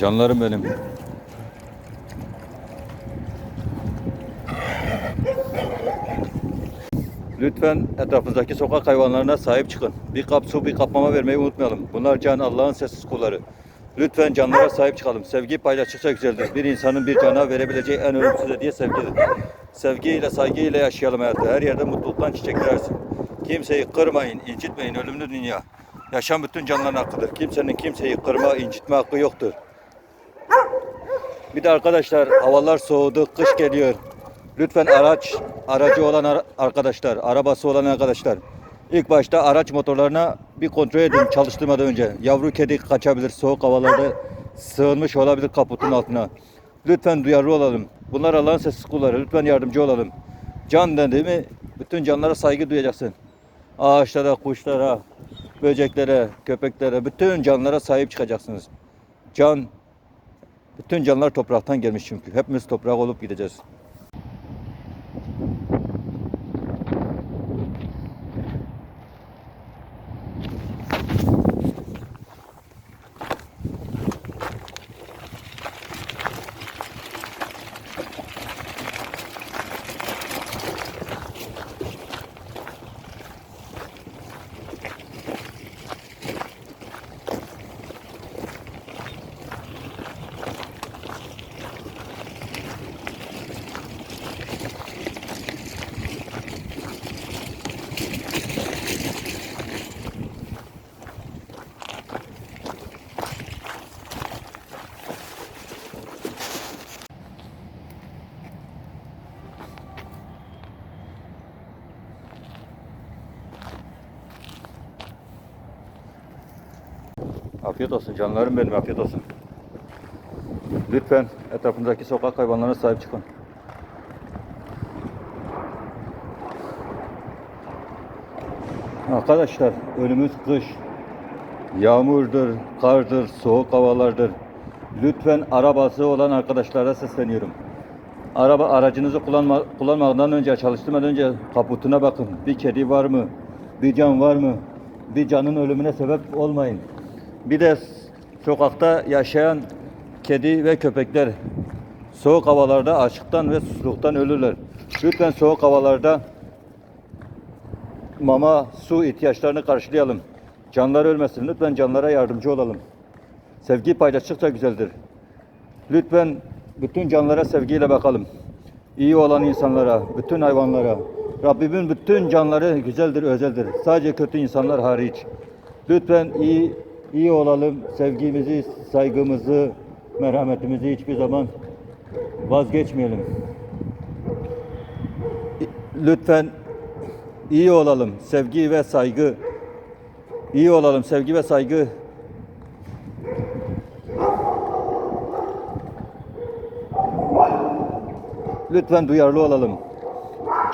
Canlarım benim. Lütfen etrafınızdaki sokak hayvanlarına sahip çıkın. Bir kap su, bir kap mama vermeyi unutmayalım. Bunlar can Allah'ın sessiz kulları. Lütfen canlara sahip çıkalım. Sevgi paylaştıkça güzeldir. Bir insanın bir cana verebileceği en ölümsüz hediye sevgidir. Sevgiyle, saygıyla yaşayalım hayatı. Her yerde mutluluktan çiçekler açsın. Kimseyi kırmayın, incitmeyin. Ölümlü dünya. Yaşam bütün canlıların hakkıdır. Kimsenin kimseyi kırma, incitme hakkı yoktur. Bir de arkadaşlar havalar soğudu, kış geliyor. Lütfen araç, aracı olan arkadaşlar, arabası olan arkadaşlar. ilk başta araç motorlarına bir kontrol edin çalıştırmadan önce. Yavru kedi kaçabilir, soğuk havalarda sığınmış olabilir kaputun altına. Lütfen duyarlı olalım. Bunlar Allah'ın sessiz kulları. Lütfen yardımcı olalım. Can dendi mi bütün canlara saygı duyacaksın. Ağaçlara, kuşlara, böceklere, köpeklere, bütün canlara sahip çıkacaksınız. Can bütün canlılar topraktan gelmiş çünkü. Hepimiz toprak olup gideceğiz. Afiyet olsun canlarım benim afiyet olsun. Lütfen etrafındaki sokak hayvanlarına sahip çıkın. Arkadaşlar önümüz kış. Yağmurdur, kardır, soğuk havalardır. Lütfen arabası olan arkadaşlara sesleniyorum. Araba aracınızı kullanma, kullanmadan önce, çalıştırmadan önce kaputuna bakın. Bir kedi var mı? Bir can var mı? Bir canın ölümüne sebep olmayın. Bir de sokakta yaşayan kedi ve köpekler soğuk havalarda açlıktan ve susuzluktan ölürler. Lütfen soğuk havalarda mama, su ihtiyaçlarını karşılayalım. Canlar ölmesin. Lütfen canlara yardımcı olalım. Sevgi paylaştıkça güzeldir. Lütfen bütün canlara sevgiyle bakalım. İyi olan insanlara, bütün hayvanlara. Rabbimin bütün canları güzeldir, özeldir. Sadece kötü insanlar hariç. Lütfen iyi iyi olalım. Sevgimizi, saygımızı, merhametimizi hiçbir zaman vazgeçmeyelim. Lütfen iyi olalım. Sevgi ve saygı. İyi olalım. Sevgi ve saygı Lütfen duyarlı olalım.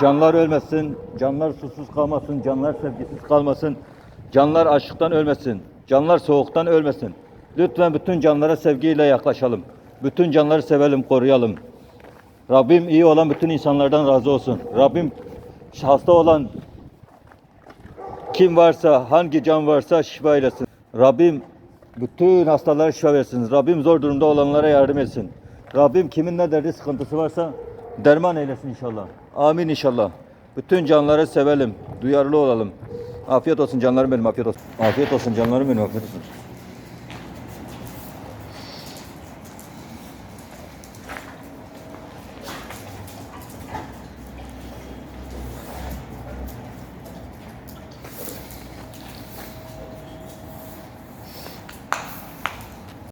Canlar ölmesin, canlar susuz kalmasın, canlar sevgisiz kalmasın, canlar açlıktan ölmesin, canlar soğuktan ölmesin. Lütfen bütün canlara sevgiyle yaklaşalım. Bütün canları sevelim, koruyalım. Rabbim iyi olan bütün insanlardan razı olsun. Rabbim hasta olan kim varsa, hangi can varsa şifa eylesin. Rabbim bütün hastalara şifa versin. Rabbim zor durumda olanlara yardım etsin. Rabbim kimin ne derdi sıkıntısı varsa derman eylesin inşallah. Amin inşallah. Bütün canları sevelim, duyarlı olalım. Afiyet olsun canlarım benim, afiyet olsun. Afiyet olsun canlarım benim, afiyet olsun.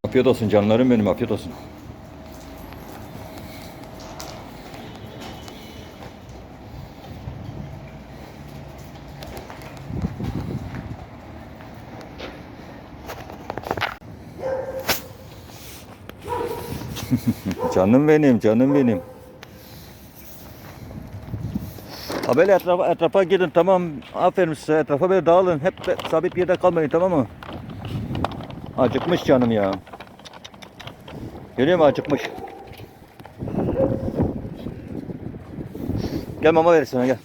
Afiyet olsun canlarım benim, afiyet olsun. Canım benim, canım benim. Ha böyle etrafa, etrafa gidin tamam. Aferin size etrafa böyle dağılın. Hep sabit bir yerde kalmayın tamam mı? Acıkmış canım ya. Görüyor musun acıkmış. Gel mama ver sana gel.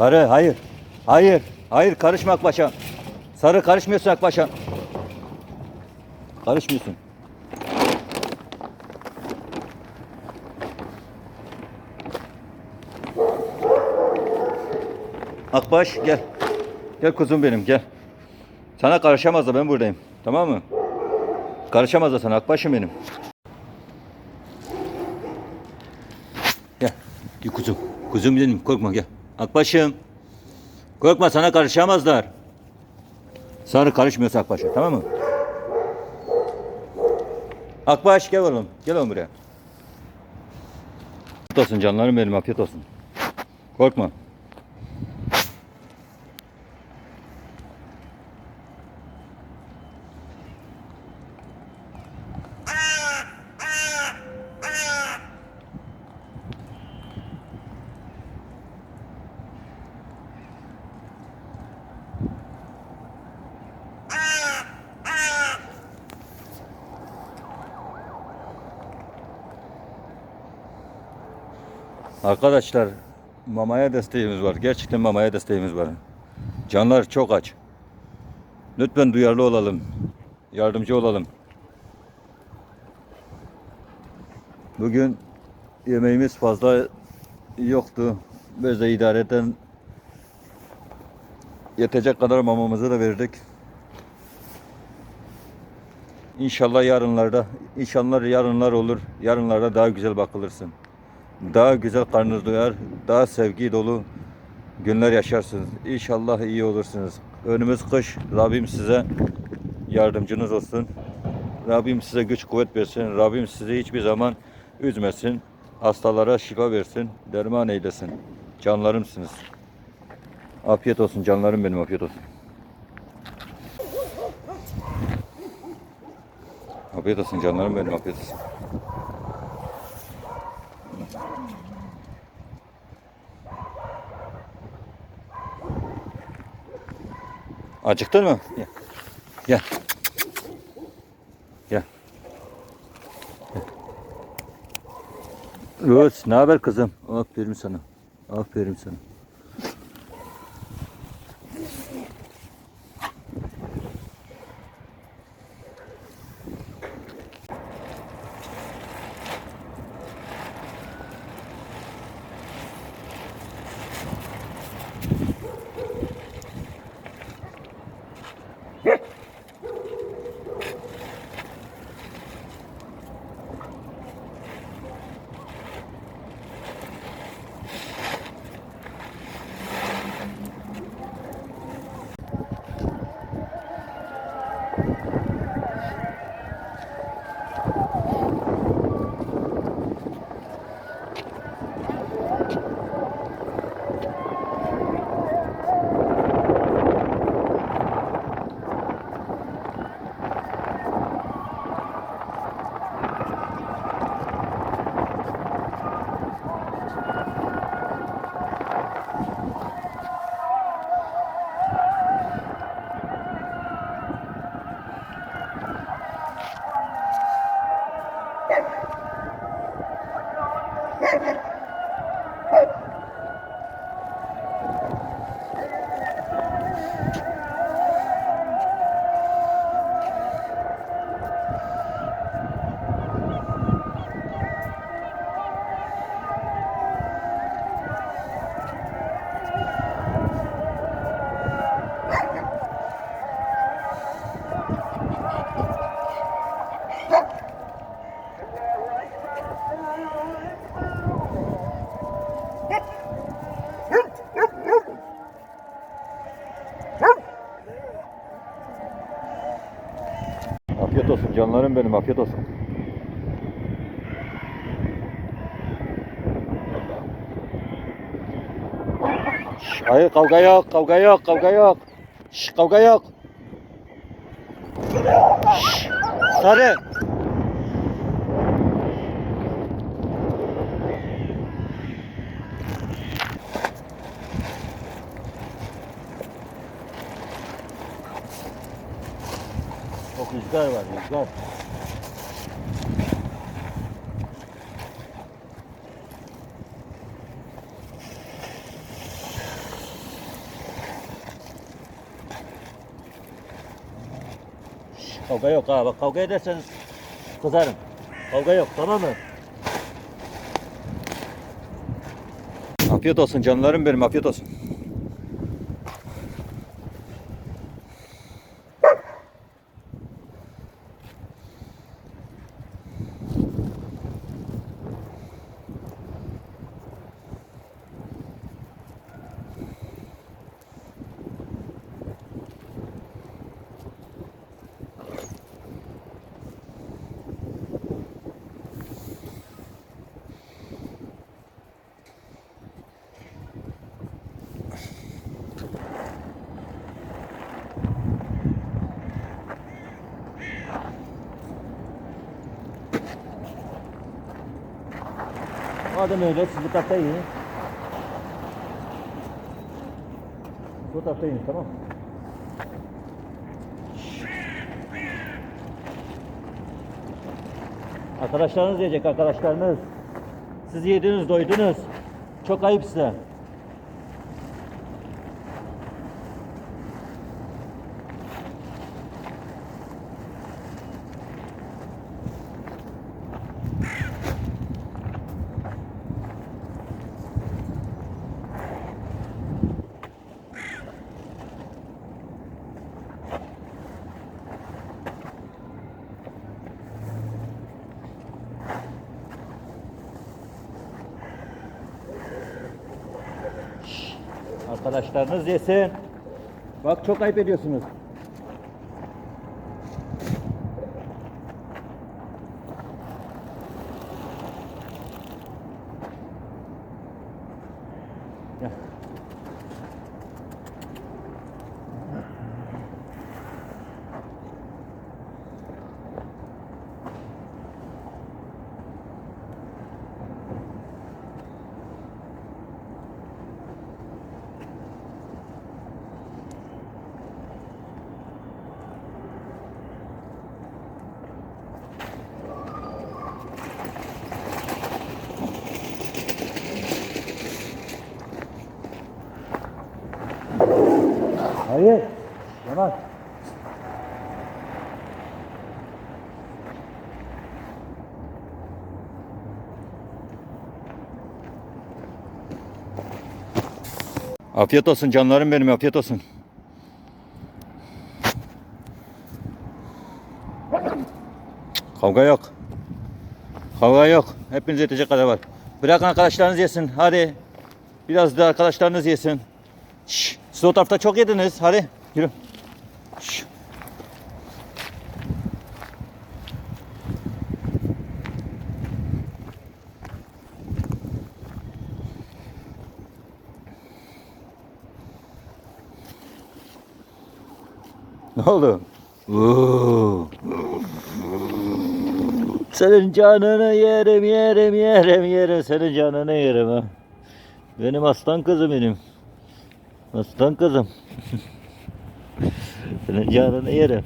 Sarı hayır. Hayır. Hayır karışma Akbaş'a. Sarı karışmıyorsun Akbaş'a. Karışmıyorsun. Akbaş gel. Gel kuzum benim gel. Sana karışamaz da ben buradayım. Tamam mı? Karışamaz da sana Akbaş'ım benim. Gel. Gel kuzum. Kuzum benim korkma gel. Akbaş'ım. Korkma sana karışamazlar. Sarı karışmıyorsa Akbaş'a tamam mı? Akbaş gel oğlum. Gel oğlum buraya. Afiyet olsun canlarım benim afiyet olsun. Korkma. Arkadaşlar mamaya desteğimiz var. Gerçekten mamaya desteğimiz var. Canlar çok aç. Lütfen duyarlı olalım. Yardımcı olalım. Bugün yemeğimiz fazla yoktu. Biz de idareten yetecek kadar mamamızı da verdik. İnşallah yarınlarda, inşallah yarınlar olur. Yarınlarda daha güzel bakılırsın daha güzel karnınız doyar, daha sevgi dolu günler yaşarsınız. İnşallah iyi olursunuz. Önümüz kış. Rabbim size yardımcınız olsun. Rabbim size güç kuvvet versin. Rabbim sizi hiçbir zaman üzmesin. Hastalara şifa versin. Derman eylesin. Canlarımsınız. Afiyet olsun canlarım benim afiyet olsun. Afiyet olsun canlarım benim afiyet olsun. Acıktın mı? Gel. Gel. Gel. Rus, ne haber kızım? Aferin sana. Aferin sana. Afiyet olsun canlarım benim afiyet olsun. Şş, hayır kavga yok kavga yok kavga yok. Şş, kavga yok. Şş, sarı. Çok rüzgar var rüzgar. Kavga yok ha. Bak kavga ederseniz kızarım. Kavga yok tamam mı? Afiyet olsun canlarım benim afiyet olsun. Madem öyle bu tarafta yiyin. Bu tarafta yiyin tamam? Arkadaşlarınız yiyecek arkadaşlarınız. Siz yediniz doydunuz. Çok ayıp size. Arkadaşlarınız yesin. Bak çok ayıp ediyorsunuz. Gel. Hayır. Yavaş. Afiyet olsun canlarım benim afiyet olsun. Kavga yok. Kavga yok. Hepinize yetecek kadar var. Bırakın arkadaşlarınız yesin. Hadi. Biraz da arkadaşlarınız yesin. Şş, siz o tarafta çok yediniz. Hadi yürü. Ne oldu? Senin canını yerim yerim yerim yerim senin canını yerim ha. Benim aslan kızım benim. Aslan kızım. Senin canını yerim.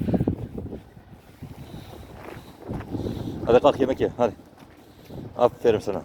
Hadi kalk yemek ye hadi. Aferin sana.